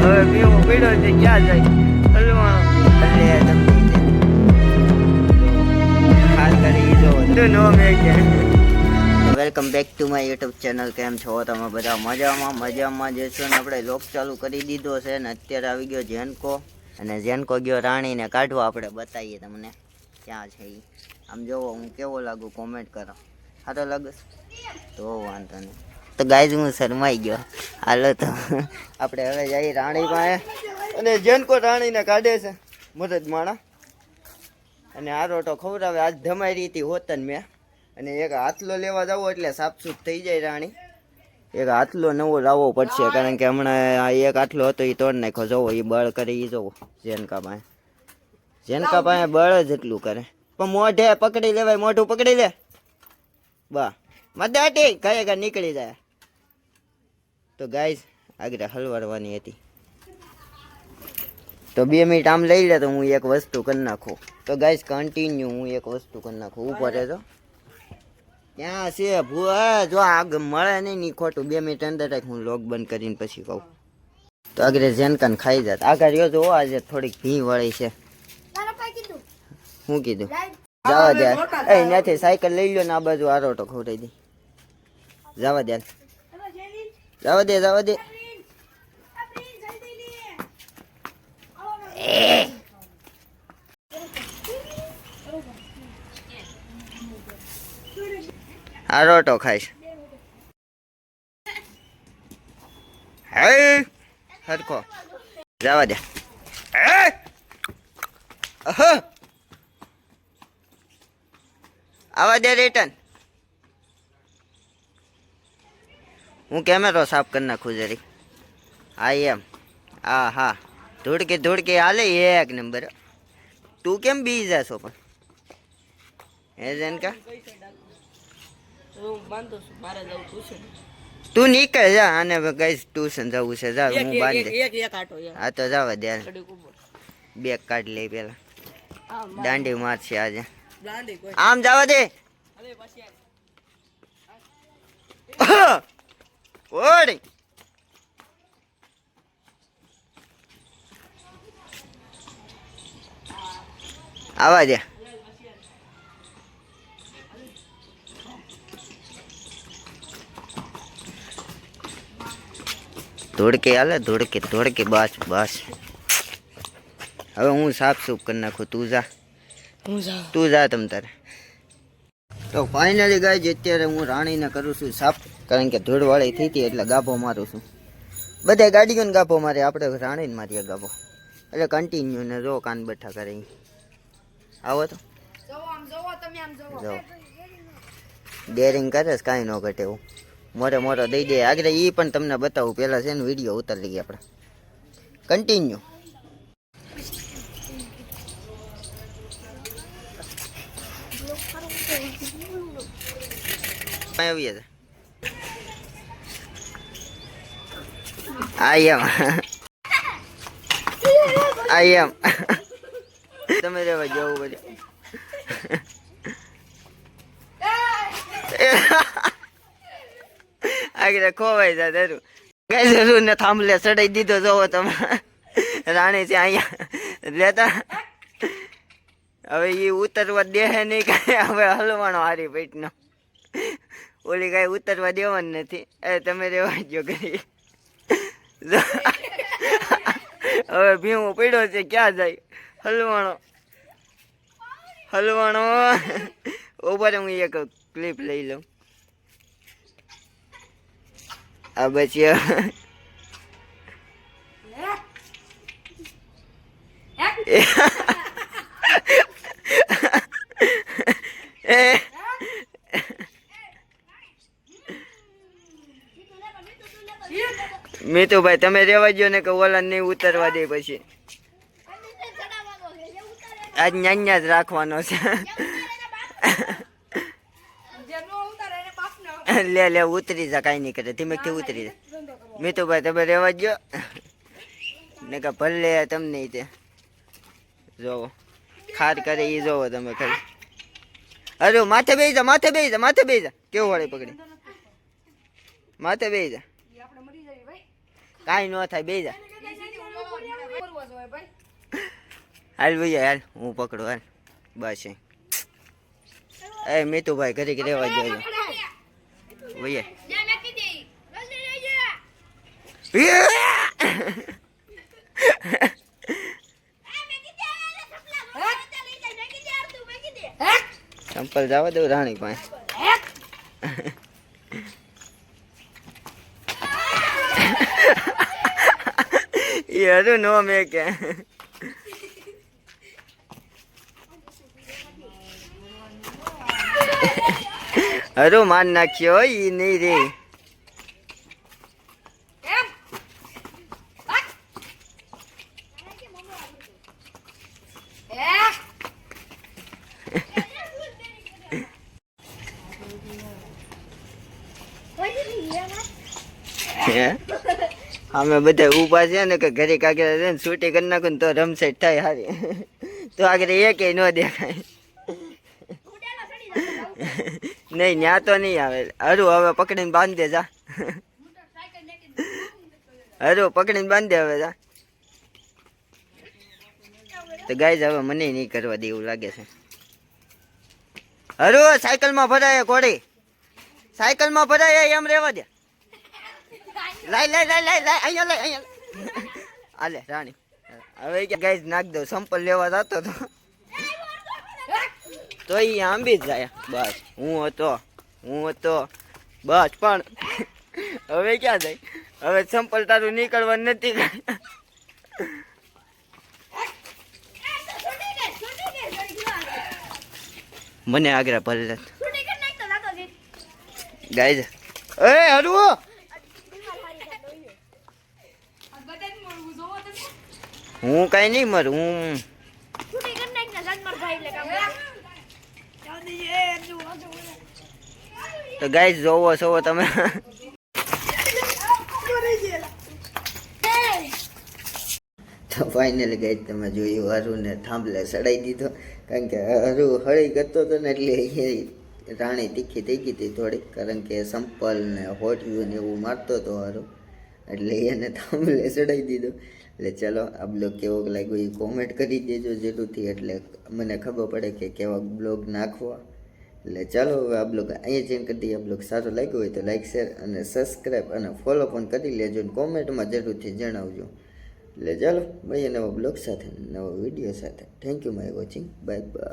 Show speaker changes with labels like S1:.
S1: હવે પીવો પીડો છે ક્યાં જાય ખાસ કરી જો નો મેં welcome back to my YouTube channel કેમ છો? તમે બધા મજામાં? મજામાં જે છે ને? આપણે લોક ચાલુ કરી દીધો છે ને, અત્યારે આવી ગયો જેનકો અને જેનકો ગયો રાણીને કાઢવા આપણે બતાવીએ તમને. ક્યાં છે એ આમ જોવો, હું કેવો લાગુ? કોમેન્ટ કરો. સારો લાગે તો વાંધો નહીં. તો ગાઈઝ હું શરમાઈ ગયો. હાલો તો આપણે હવે જઈએ રાણી પાસે. અને જેનકો રાણીને કાઢે છે મદદ માણા અને આ રોટો ખવડાવે આજ ધમાઈ હતી ને મેં. અને એક હાથલો લેવા જાવો એટલે સાફસૂફ થઈ જાય રાણી. એક હાથલો નવો લાવવો પડશે, કારણ કે હમણાં આ એક હાથલો હતો એ તોડ નાખ્યો. જોવો એ બળ કરે એ જોવો, જેનકા પાસે. જેનકા પાસે બળ જ એટલું કરે. પણ મોઢે પકડી લેવાય, મોઢું પકડી લે. બા મદાટી કઈ ઘર નીકળી જાય. તો ગાઈઝ આગળ હલવાડવાની હતી. તો બે મિનિટ આમ લઈ લે તો હું એક વસ્તુ કરી નાખું. તો ગાઈઝ કન્ટિન્યુ હું એક વસ્તુ કરી નાખું. ઉપર તો ક્યાં છે ભૂવા. જો આગ મળે નહીં ની ખોટું. બે મિનિટ અંદર રાખ હું લોક બંધ કરીને પછી કહું. તો આગળ જેનકાન ખાઈ જાત. આગળ જો આજે થોડીક ભી વળી છે. શું કીધું? જવા દે. એ ત્યાંથી સાયકલ લઈ લ્યો ને આ બાજુ આરોટો ખવડાવી દે. જવા દે. જવા દે જવા દે. આરોટો ખાઈશ. હે? સરખો જવા દે. હે? અહ! આવા દે રિટર્ન હું કેમેરો સાફ કરી નાખું જરી હા એમ હા હા ધૂળકી ધૂળકી હાલે એક નંબર તું કેમ બી જાશો પણ હે જેનકા તું નીકળ જા અને ગઈશ ટ્યુશન જવું છે જા હું બાંધી હા તો જવા દે હાલ. બેગ કાઢી લઈ પેલા દાંડી મારશે આજે આમ જવા દે ઓડી આવા દે ધોળકે હાલે ધોળકે ધોળકે બસ બસ હવે હું સાફ સૂફ કરી નાખું તું જા તું જા. તમ તારે. તો ફાઇનલી ગાય અત્યારે હું રાણીને કરું છું સાફ કારણ કે ધૂળવાળી થઈ હતી એટલે ગાભો મારું છું. બધે ગાડીઓને ગાભો મારે આપણે રાણીને મારીએ ગાભો. એટલે કન્ટિન્યુ ને જો કાન બેઠા કરે આવો તો. જો ડેરિંગ કરે છે કાંઈ ન ઘટે એવું. મોરે મોરો દઈ દે. આગળ એ પણ તમને બતાવું પહેલાં છે ને વીડિયો ઉતારી લઈએ આપણે. કન્ટિન્યુ આવીએ છે આઈ એમ. આઈ એમ. તમે રેવા જવું પછી ખોવાઈ જાય ધરું કઈ જરૂર ને થાંભલે ચડાઈ દીધો જોવો તમે. રાણી છે અહીંયા. લેતા. હવે એ ઉતરવા દે નહીં, કાંઈ. હવે હલવાનો હારી પેટનો. ઓલી કાંઈ ઉતરવા દેવાનું નથી. એ તમે રેવા જો. કરી હવે ભીમો પડ્યો છે, ક્યાં જાય? હલવાણો. હલવાણો. ઉપર હું એક ક્લિપ લઈ લઉં. આ પછી એ મીતુભાઈ, તમે રેવા જો ને કે ઓલા નહીં ઉતરવા દે પછી. આજ ન્યાન્યા જ રાખવાનો છે. લે લે, ઉતરી જા, કાંઈ નહીં કરે. ધીમેકથી ઉતરી જા. મીતુભાઈ, તમે રેવા જો ને કે ભલે તમને તે. જોવો. ખાર કરે એ જોવો તમે ખાલી. અરે, માથે બેસી જા, માથે બેસી જા, માથે બેસી જા. કેવું વાળી પકડી? માથે બેસી જા
S2: આપણે મરી જઈએ ભાઈ
S1: કાંઈ ન થાય બે જા.
S2: મરવા ભાઈ
S1: હાલ હાલ હું પકડું હાલ. બસ એ. એ મીતુભાઈ ઘરે ઘરે રહેવા જાય ભૈયા. ચંપલ જવા દઉં રાણી પાસે. એ હરું નો મેં કે. હરું માન નાખ્યો ઈ નહીં રે. હે? અમે બધા ઊભા છે ને કે ઘરે કાગળ છે ને છૂટી કરી નાખું તો રમસેટ થાય હારી. તો આગળ એક ન દેખાય. નહીં, ન્યા તો નહીં આવે. હરું, હવે પકડીને બાંધી દે જા. હરું, પકડીને બાંધી દે હવે જા. તો ગાય હવે મને નહીં કરવા દે એવું લાગે છે. હરું, સાયકલમાં ભરાય ઘોડી સાયકલમાં ભરાય, એમ રહેવા દે. લાય લાય લાય લાય લાય અહીંયા લાય અહીંયા આલે રાણી. હવે કે ગાઈઝ નાખ દો. સંપલ લેવા જતો તો. તો એ આંબી જ જાય બસ હું હતો હું હતો. બસ પણ હવે ક્યાં જાય? હવે સંપલ તારું નીકળવાનું નથી. મને આગ્રા ભલે ગાઈઝ એ હરવું! હું કઈ નહીં મરું, હું તો ગાઈઝ જોવો છો તમે. તો ફાઇનલી ગાઈઝ તમે જોયું હરુને થાંભલે સડાઈ દીધો. કારણ કે હરુ હળી કરતો હતો ને એટલે એ રાણી તીખી થઈ ગઈ હતી થોડીક. કારણ કે સંપલ ને હોટ્યું ને એવું મારતો હતો હરુ એટલે એને થાંભલે ચડાવી દીધો. એટલે ચલો, આ બ્લોગ કેવો લાગ્યો એ કોમેન્ટ કરી દેજો જરૂરથી. એટલે મને ખબર પડે કે કેવા બ્લોગ નાખવા. એટલે ચાલો હવે આ બ્લોગ અહીંયા ચેન્જ કરી દઈએ. આ બ્લોગ સારો લાગ્યો હોય તો લાઇક શેર અને સબસ્ક્રાઈબ અને ફોલો પણ કરી લેજો અને કોમેન્ટમાં જરૂરથી જણાવજો. એટલે ચાલો, મળીએ નવા બ્લોગ સાથે, નવા વીડિયો સાથે. Thank you my watching bye bye